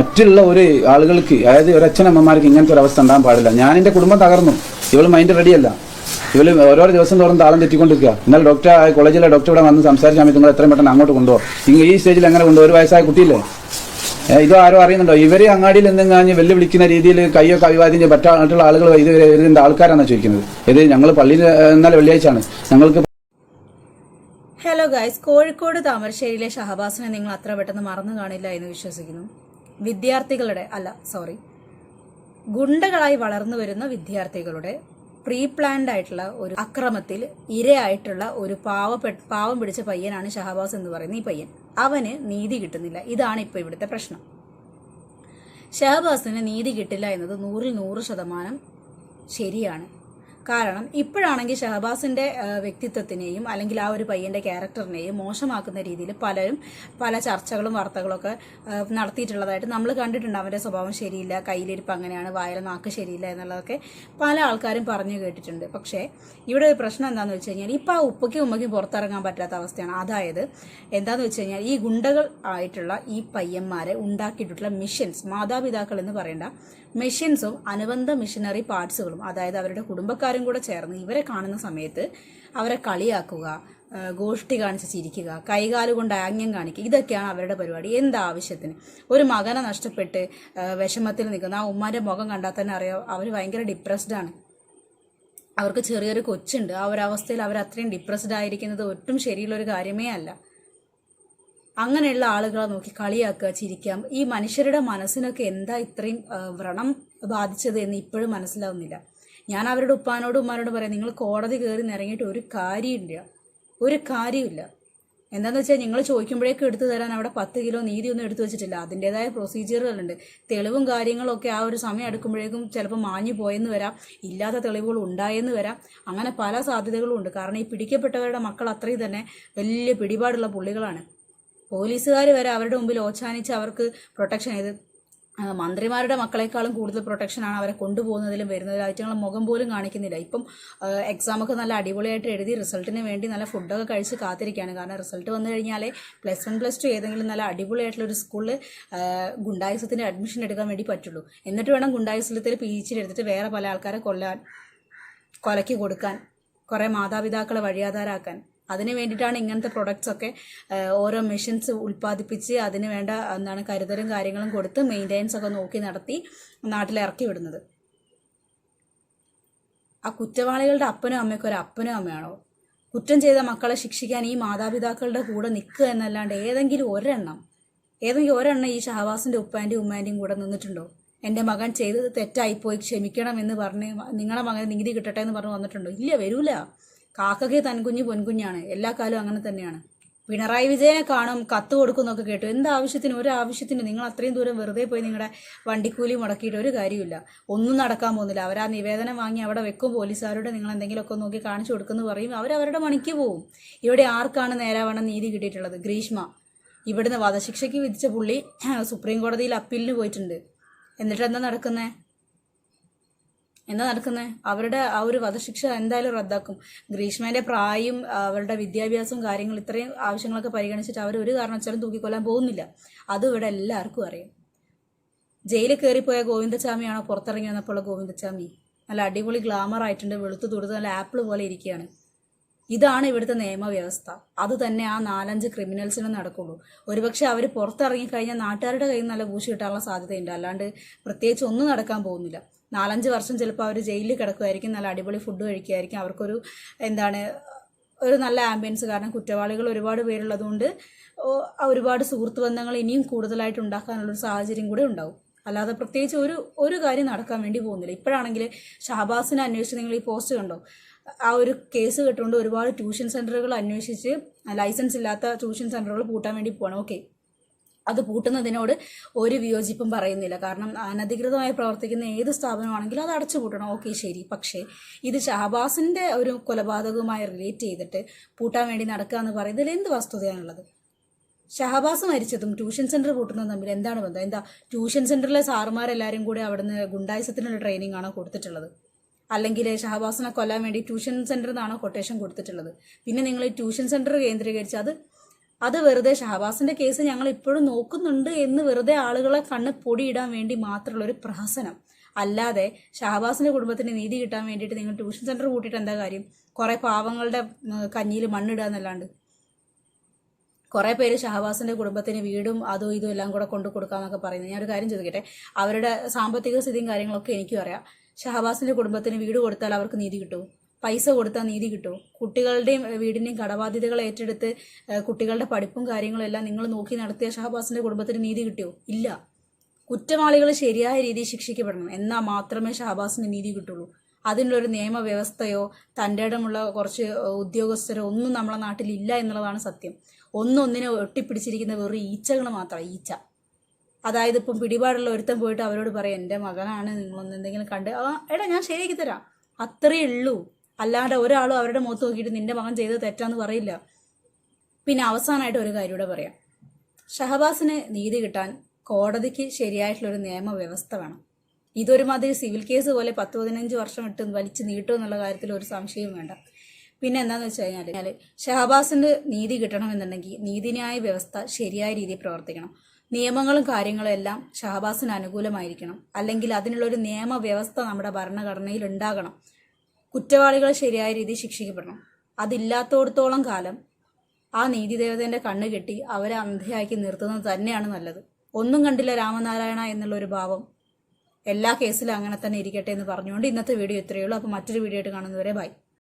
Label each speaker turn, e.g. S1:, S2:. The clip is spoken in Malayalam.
S1: മറ്റുള്ള ഒരു ആളുകൾക്ക് അതായത് ഒരു അച്ഛനമ്മമാർക്ക് ഇങ്ങനത്തെ ഒരു അവസ്ഥ ഉണ്ടാകാൻ പാടില്ല. ഞാൻ എന്റെ കുടുംബം തകർന്നു. ഇവൾ മൈൻഡ് റെഡിയല്ല ഇവൾ ഓരോ ദിവസം തോറും താളം തെറ്റിക്കൊണ്ടിരിക്കുക. എന്നാൽ ഡോക്ടർ കോളേജിലെ ഡോക്ടർ ഇവിടെ വന്ന് സംസാരിച്ച സമയത്ത് നിങ്ങൾ എത്രയും പെട്ടെന്ന് അങ്ങോട്ട് കൊണ്ടുപോകും ഇങ്ങനെ ഈ സ്റ്റേജിൽ അങ്ങനെ കൊണ്ടുപോകും ഒരു വയസ്സായ കുട്ടിയില്ലേ? ഇതോ ആരോ അറിയുന്നുണ്ടോ? ഇവർ അങ്ങാടിയിൽ എന്തെങ്കിലും വെല്ലുവിളിക്കുന്ന രീതിയിൽ കയ്യോ അഭിവാദ്യം മറ്റുള്ള ആളുകൾ ഇത് ഇതിന്റെ ആൾക്കാരാണ് ചോദിക്കുന്നത്? ഇത് ഞങ്ങൾ പള്ളിയിൽ എന്നാൽ വെള്ളിയാഴ്ചയാണ്. ഞങ്ങൾക്ക്
S2: ഹലോ ഗൈസ് കോഴിക്കോട് താമരശ്ശേരിയിലെ ഷഹബാസിനെ നിങ്ങൾ അത്ര പെട്ടെന്ന് മറന്നു കാണില്ല എന്ന് വിശ്വസിക്കുന്നു. വിദ്യാർത്ഥികളുടെ അല്ല സോറി ഗുണ്ടകളായി വളർന്നു വരുന്ന വിദ്യാർത്ഥികളുടെ പ്രീ പ്ലാൻഡ് ആയിട്ടുള്ള ഒരു അക്രമത്തിൽ ഇരയായിട്ടുള്ള ഒരു പാവപ്പെട്ട പാവം പിടിച്ച പയ്യനാണ് ഷഹബാസ് എന്ന് പറയുന്ന ഈ പയ്യൻ. അവന് നീതി കിട്ടുന്നില്ല. ഇതാണ് ഇപ്പോൾ ഇവിടുത്തെ പ്രശ്നം. ഷഹബാസിന് നീതി കിട്ടില്ല എന്നത് നൂറിൽ നൂറ് ശതമാനം ശരിയാണ്. കാരണം ഇപ്പോഴാണെങ്കിൽ ഷഹബാസിന്റെ വ്യക്തിത്വത്തിനെയും അല്ലെങ്കിൽ ആ ഒരു പയ്യന്റെ ക്യാരക്ടറിനെയും മോശമാക്കുന്ന രീതിയിൽ പലരും പല ചർച്ചകളും വാർത്തകളൊക്കെ നടത്തിയിട്ടുള്ളതായിട്ട് നമ്മൾ കണ്ടിട്ടുണ്ട്. അവന്റെ സ്വഭാവം ശരിയില്ല കയ്യിലിരിപ്പ് അങ്ങനെയാണ് വായല നാക്ക് ശരിയില്ല എന്നുള്ളതൊക്കെ പല ആൾക്കാരും പറഞ്ഞു കേട്ടിട്ടുണ്ട്. പക്ഷേ ഇവിടെ ഒരു പ്രശ്നം എന്താണെന്ന് വെച്ച് കഴിഞ്ഞാൽ ഇപ്പം ആ ഉപ്പയ്ക്കും ഉമ്മയ്ക്കും പുറത്തിറങ്ങാൻ പറ്റാത്ത അവസ്ഥയാണ്. അതായത് എന്താന്ന് വെച്ച് കഴിഞ്ഞാൽ ഈ ഗുണ്ടകൾ ആയിട്ടുള്ള ഈ പയ്യന്മാരെ ഉണ്ടാക്കിയിട്ടുള്ള മിഷൻസ് മാതാപിതാക്കൾ എന്ന് പറയേണ്ട മെഷീൻസും അനുബന്ധ മിഷനറി പാർട്സുകളും അതായത് അവരുടെ കുടുംബക്കാരും കൂടെ ചേർന്ന് ഇവരെ കാണുന്ന സമയത്ത് അവരെ കളിയാക്കുക ഗോഷ്ടി കാണിച്ച് ചിരിക്കുക കൈകാലുകൊണ്ട് ആംഗ്യം കാണിക്കുക ഇതൊക്കെയാണ് അവരുടെ പരിപാടി. എന്താവശ്യത്തിന് ഒരു മകനെ നഷ്ടപ്പെട്ട് വിഷമത്തിൽ നിൽക്കുന്ന ആ ഉമ്മാന്റെ മുഖം കണ്ടാൽ തന്നെ അറിയാം അവർ ഭയങ്കര ഡിപ്രസ്ഡ് ആണ്. അവർക്ക് ചെറിയൊരു കൊച്ചുണ്ട്. ആ അവസ്ഥയിൽ അവർ അത്രയും ഡിപ്രസ്ഡ് ആയിരിക്കുന്നത് ഒട്ടും ശരിയുള്ള ഒരു കാര്യമേ അല്ല. അങ്ങനെയുള്ള ആളുകളെ നോക്കി കളിയാക്കുക ചിരിക്കാം. ഈ മനുഷ്യരുടെ മനസ്സിനൊക്കെ എന്താ ഇത്രയും വ്രണം ബാധിച്ചത് എന്ന് ഇപ്പോഴും മനസ്സിലാവുന്നില്ല. ഞാൻ അവരുടെ ഉപ്പാനോടും ഉമ്മാനോടും പറയാം നിങ്ങൾ കോടതി കയറി നിറങ്ങിയിട്ട് ഒരു കാര്യമില്ല. ഒരു കാര്യമില്ല. എന്താണെന്ന് വെച്ചാൽ നിങ്ങൾ ചോദിക്കുമ്പോഴേക്കും എടുത്തു തരാൻ അവിടെ പത്ത് കിലോ നീതി ഒന്നും എടുത്തു വെച്ചിട്ടില്ല. അതിന്റെതായ പ്രൊസീജിയറുകളുണ്ട് തെളിവും കാര്യങ്ങളൊക്കെ ആ ഒരു സമയം എടുക്കുമ്പോഴേക്കും ചിലപ്പോൾ മാഞ്ഞു പോയെന്ന് വരാം. ഇല്ലാത്ത തെളിവുകൾ ഉണ്ടായെന്ന് വരാം. അങ്ങനെ പല സാധ്യതകളും ഉണ്ട്. കാരണം ഈ പിടിക്കപ്പെട്ടവരുടെ മക്കൾ അത്രയും തന്നെ വലിയ പിടിപാടുള്ള പുള്ളികളാണ്. പോലീസുകാർ വരെ അവരുടെ മുമ്പിൽ ഓച്ചാനിച്ച് അവർക്ക് പ്രൊട്ടക്ഷൻ ചെയ്ത് മന്ത്രിമാരുടെ മക്കളെക്കാളും കൂടുതൽ പ്രൊട്ടക്ഷനാണ് അവരെ കൊണ്ടുപോകുന്നതിലും വരുന്നതിലും. ആയിട്ടുള്ള മുഖം പോലും കാണിക്കുന്നില്ല. ഇപ്പം എക്സാമൊക്കെ നല്ല അടിപൊളിയായിട്ട് എഴുതി റിസൾട്ടിന് വേണ്ടി നല്ല ഫുഡൊക്കെ കഴിച്ച് കാത്തിരിക്കുകയാണ്. കാരണം റിസൾട്ട് വന്നു കഴിഞ്ഞാലേ പ്ലസ് വൺ പ്ലസ് ടു ഏതെങ്കിലും നല്ല അടിപൊളിയായിട്ടുള്ള ഒരു സ്കൂളിൽ ഗുണ്ടായുസത്തിന് അഡ്മിഷൻ എടുക്കാൻ വേണ്ടി പറ്റുള്ളൂ. എന്നിട്ട് വേണം ഗുണ്ടായുസത്തിൽ പി എച്ച് എടുത്തിട്ട് വേറെ പല ആൾക്കാരെ കൊല്ലാൻ കൊലയ്ക്ക് കൊടുക്കാൻ കുറേ മാതാപിതാക്കളെ വഴിയാധാരാക്കാൻ അതിന് വേണ്ടിയിട്ടാണ് ഇങ്ങനത്തെ പ്രൊഡക്ട്സ് ഒക്കെ ഓരോ മെഷീൻസ് ഉൽപ്പാദിപ്പിച്ച് അതിന് വേണ്ട എന്താണ് കരുതലും കാര്യങ്ങളും കൊടുത്ത് മെയിന്റെനൻസ് ഒക്കെ നോക്കി നടത്തി നാട്ടിൽ ഇറക്കി വിടുന്നത്. ആ കുറ്റവാളികളുടെ അപ്പനും അമ്മയ്ക്കും ഒരു അപ്പനും അമ്മയാണോ? കുറ്റം ചെയ്ത മക്കളെ ശിക്ഷിക്കാൻ ഈ മാതാപിതാക്കളുടെ കൂടെ നിൽക്കുക എന്നല്ലാണ്ട് ഏതെങ്കിലും ഒരെണ്ണം ഏതെങ്കിലും ഒരെണ്ണം ഈ ഷഹവാസിന്റെ ഉപ്പാന്റെയും ഉമ്മാന്റെയും കൂടെ നിന്നിട്ടുണ്ടോ? എന്റെ മകൻ ചെയ്തത് തെറ്റായിപ്പോയി ക്ഷമിക്കണം എന്ന് പറഞ്ഞ് നിങ്ങളുടെ മകന് നികുതി കിട്ടട്ടെ എന്ന് പറഞ്ഞ് വന്നിട്ടുണ്ടോ? ഇല്ല വരൂല. കാക്കയ്ക്ക് തൻകുഞ്ഞ് പൊൻകുഞ്ഞാണ്. എല്ലാ കാലവും അങ്ങനെ തന്നെയാണ്. പിണറായി വിജയനെ കാണും കത്ത് കൊടുക്കുന്നൊക്കെ കേട്ടു. എന്ത് ആവശ്യത്തിന് ഒരു ആവശ്യത്തിന് നിങ്ങൾ അത്രയും ദൂരം വെറുതെ പോയി നിങ്ങളുടെ വണ്ടിക്കൂലി മുടക്കിയിട്ട് ഒരു കാര്യമില്ല ഒന്നും നടക്കാൻ പോകുന്നില്ല. അവർ ആ നിവേദനം വാങ്ങി അവിടെ വെക്കും. പോലീസുകാരോട് നിങ്ങൾ എന്തെങ്കിലുമൊക്കെ നോക്കി കാണിച്ചു കൊടുക്കുന്നു പറയും. അവർ അവരുടെ മണിക്ക് പോവും. ഇവിടെ ആർക്കാണ് നേരാവണ്ണം നീതി കിട്ടിയിട്ടുള്ളത്? ഗ്രീഷ്മ. ഇവിടുന്ന് വധശിക്ഷയ്ക്ക് വിധിച്ച പുള്ളി സുപ്രീം കോടതിയിൽ അപ്പീലിന് പോയിട്ടുണ്ട്. എന്നിട്ട് എന്താ നടക്കുന്നേ? എന്താ നടക്കുന്നത് അവരുടെ ആ ഒരു വധശിക്ഷ എന്തായാലും റദ്ദാക്കും. ഗ്രീഷ്മേന്റെ പ്രായം അവരുടെ വിദ്യാഭ്യാസവും കാര്യങ്ങൾ ഇത്രയും ആവശ്യങ്ങളൊക്കെ പരിഗണിച്ചിട്ട് അവർ ഒരു കാരണവച്ചാലും തൂക്കിക്കൊല്ലാൻ പോകുന്നില്ല. അതും ഇവിടെ എല്ലാവർക്കും അറിയാം. ജയിലിൽ കയറിപ്പോയ ഗോവിന്ദസ്വാമിയാണോ പുറത്തിറങ്ങി വന്നപ്പോൾ ഗോവിന്ദസ്വാമി നല്ല അടിപൊളി ഗ്ലാമർ ആയിട്ടുണ്ട് വെളുത്തു തുടുത്ത് നല്ല ആപ്പിൾ പോലെ ഇരിക്കുകയാണ്. ഇതാണ് ഇവിടുത്തെ നിയമവ്യവസ്ഥ. അത് തന്നെ ആ നാലഞ്ച് ക്രിമിനൽസിനും നടക്കുള്ളൂ. ഒരുപക്ഷെ അവർ പുറത്തിറങ്ങി കഴിഞ്ഞാൽ നാട്ടുകാരുടെ കയ്യിൽ നല്ല പൂശി കിട്ടാനുള്ള സാധ്യതയുണ്ട്. അല്ലാണ്ട് പ്രത്യേകിച്ച് ഒന്നും നടക്കാൻ പോകുന്നില്ല. നാലഞ്ച് വർഷം ചിലപ്പോൾ അവർ ജയിലിൽ കിടക്കുമായിരിക്കും നല്ല അടിപൊളി ഫുഡ് കഴിക്കുമായിരിക്കും അവർക്കൊരു എന്താണ് ഒരു നല്ല ആംബിയൻസ് കാരണം കുറ്റവാളികൾ ഒരുപാട് പേരുള്ളതുകൊണ്ട് ഒരുപാട് സുഹൃത്ത് ബന്ധങ്ങൾ ഇനിയും കൂടുതലായിട്ട് ഉണ്ടാക്കാനുള്ളൊരു സാഹചര്യം കൂടെ ഉണ്ടാവും. അല്ലാതെ പ്രത്യേകിച്ച് ഒരു ഒരു കാര്യം നടക്കാൻ വേണ്ടി പോകുന്നില്ല. ഇപ്പോഴാണെങ്കിൽ ഷാബാസിനെ അന്വേഷിച്ച് നിങ്ങൾ ഈ പോസ്റ്റ് കണ്ടോ? ആ ഒരു കേസ് കേട്ടുകൊണ്ട് ഒരുപാട് ട്യൂഷൻ സെന്ററുകൾ അന്വേഷിച്ച് ലൈസൻസ് ഇല്ലാത്ത ട്യൂഷൻ സെന്ററുകൾ പൂട്ടാൻ വേണ്ടി പോകണം ഓക്കെ അത് പൂട്ടുന്നതിനോട് ഒരു വിയോജിപ്പും പറയുന്നില്ല. കാരണം അനധികൃതമായി പ്രവർത്തിക്കുന്ന ഏത് സ്ഥാപനമാണെങ്കിലും അത് അടച്ചു പൂട്ടണം. ഓക്കെ ശരി. പക്ഷേ ഇത് ഷഹബാസിന്റെ ഒരു കൊലപാതകവുമായി റിലേറ്റ് ചെയ്തിട്ട് പൂട്ടാൻ വേണ്ടി നടക്കുക എന്ന് പറയുന്നതിൽ എന്ത് വസ്തുതയാണുള്ളത്? ഷഹബാസ് മരിച്ചതും ട്യൂഷൻ സെന്റർ പൂട്ടുന്നതും തമ്മിൽ എന്താണ് ബന്ധം? എന്താ ട്യൂഷൻ സെന്ററിലെ സാറുമാരെല്ലാവരും കൂടി അവിടുന്ന് ഗുണ്ടായുസത്തിനുള്ള ട്രെയിനിങ് ആണോ കൊടുത്തിട്ടുള്ളത്? അല്ലെങ്കിൽ ഷഹബാസിനെ കൊല്ലാൻ വേണ്ടി ട്യൂഷൻ സെന്ററിൽ നിന്നാണോ കൊട്ടേഷൻ കൊടുത്തിട്ടുള്ളത്? പിന്നെ നിങ്ങൾ ട്യൂഷൻ സെന്റർ കേന്ദ്രീകരിച്ച് അത് അത് വെറുതെ ഷഹബാസിന്റെ കേസ് ഞങ്ങൾ ഇപ്പോഴും നോക്കുന്നുണ്ട് എന്ന് വെറുതെ ആളുകളെ കണ്ണ് പൊടിയിടാൻ വേണ്ടി മാത്രമുള്ള ഒരു പ്രഹസനം. അല്ലാതെ ഷഹബാസിന്റെ കുടുംബത്തിന് നീതി കിട്ടാൻ വേണ്ടിയിട്ട് നിങ്ങൾ ട്യൂഷൻ സെന്റർ കൂട്ടിയിട്ട് എന്താ കാര്യം? കുറെ പാവങ്ങളുടെ കഞ്ഞിയിൽ മണ്ണിടുക എന്നല്ലാണ്ട്. കുറെ പേര് ഷഹബാസിന്റെ കുടുംബത്തിന് വീടും അതും ഇതും എല്ലാം കൂടെ കൊണ്ടു കൊടുക്കാമെന്നൊക്കെ പറയുന്നത്. ഞാൻ ഒരു കാര്യം ചോദിക്കട്ടെ? അവരുടെ സാമ്പത്തിക സ്ഥിതിയും കാര്യങ്ങളൊക്കെ എനിക്കും അറിയാം. ഷഹബാസിന്റെ കുടുംബത്തിന് വീട് കൊടുത്താൽ അവർക്ക് നീതി കിട്ടുമോ? പൈസ കൊടുത്താൽ നീതി കിട്ടുമോ കുട്ടികളുടെയും വീടിന്റെയും കടബാധ്യതകൾ ഏറ്റെടുത്ത് കുട്ടികളുടെ പഠിപ്പും കാര്യങ്ങളും എല്ലാം നിങ്ങൾ നോക്കി നടത്തിയ ഷഹബാസിന്റെ കുടുംബത്തിന് നീതി കിട്ടുമോ ഇല്ല. കുറ്റവാളികൾ ശരിയായ രീതിയിൽ ശിക്ഷിക്കപ്പെടണം. എന്നാൽ മാത്രമേ ഷഹബാസിന് നീതി കിട്ടുള്ളൂ. അതിനുള്ളൊരു നിയമവ്യവസ്ഥയോ തന്റെ ഇടമുള്ള കുറച്ച് ഉദ്യോഗസ്ഥരോ ഒന്നും നമ്മളെ നാട്ടിൽ ഇല്ല എന്നുള്ളതാണ് സത്യം. ഒന്നൊന്നിനെ ഒട്ടിപ്പിടിച്ചിരിക്കുന്ന വെറും ഈച്ചകൾ മാത്രം ഈച്ച. അതായത് ഇപ്പം പിടിപാടുള്ള ഒരുത്തൻ പോയിട്ട് അവരോട് പറയാം എന്റെ മകനാണ് നിങ്ങളൊന്നെന്തെങ്കിലും കണ്ട് ആ എടാ ഞാൻ ശരിയാക്കി തരാം. അത്രയേ ഉള്ളൂ. അല്ലാണ്ട് ഒരാളും അവരുടെ മുഖത്ത് നോക്കിയിട്ട് നിന്റെ മകൻ ചെയ്തത് തെറ്റാന്ന് പറയില്ല. പിന്നെ അവസാനമായിട്ട് ഒരു കാര്യം കൂടെ പറയാം. ഷഹബാസിന് നീതി കിട്ടാൻ കോടതിക്ക് ശരിയായിട്ടുള്ളൊരു നിയമവ്യവസ്ഥ വേണം. ഇതൊരുമാതിരി സിവിൽ കേസ് പോലെ പത്ത് പതിനഞ്ച് വർഷം ഇട്ട് വലിച്ചു നീട്ടും എന്നുള്ള കാര്യത്തിൽ ഒരു സംശയവും വേണ്ട. പിന്നെ എന്താന്ന് വെച്ച് കഴിഞ്ഞാൽ ഷഹബാസിന്റെ നീതി കിട്ടണമെന്നുണ്ടെങ്കിൽ നീതിന്യായ വ്യവസ്ഥ ശരിയായ രീതിയിൽ പ്രവർത്തിക്കണം. നിയമങ്ങളും കാര്യങ്ങളും എല്ലാം ഷഹബാസിന് അനുകൂലമായിരിക്കണം. അല്ലെങ്കിൽ അതിനുള്ളൊരു നിയമവ്യവസ്ഥ നമ്മുടെ ഭരണഘടനയിൽ ഉണ്ടാകണം. കുറ്റവാളികൾ ശരിയായ രീതിയിൽ ശിക്ഷിക്കപ്പെടണം. അതില്ലാത്തോടത്തോളം കാലം ആ നീതിദേവതേന്റെ കണ്ണ് കെട്ടി അവരെ അന്ധയാക്കി നിർത്തുന്നത് തന്നെയാണ് നല്ലത്. ഒന്നും കണ്ടില്ല രാമനാരായണ എന്നുള്ള ഒരു ഭാവം എല്ലാ കേസിലും അങ്ങനെ തന്നെ ഇരിക്കട്ടെ എന്ന് പറഞ്ഞുകൊണ്ട് ഇന്നത്തെ വീഡിയോ ഇത്രയേ ഉള്ളൂ. അപ്പോൾ മറ്റൊരു വീഡിയോ ആയിട്ട് കാണുന്നവരെ ബൈ.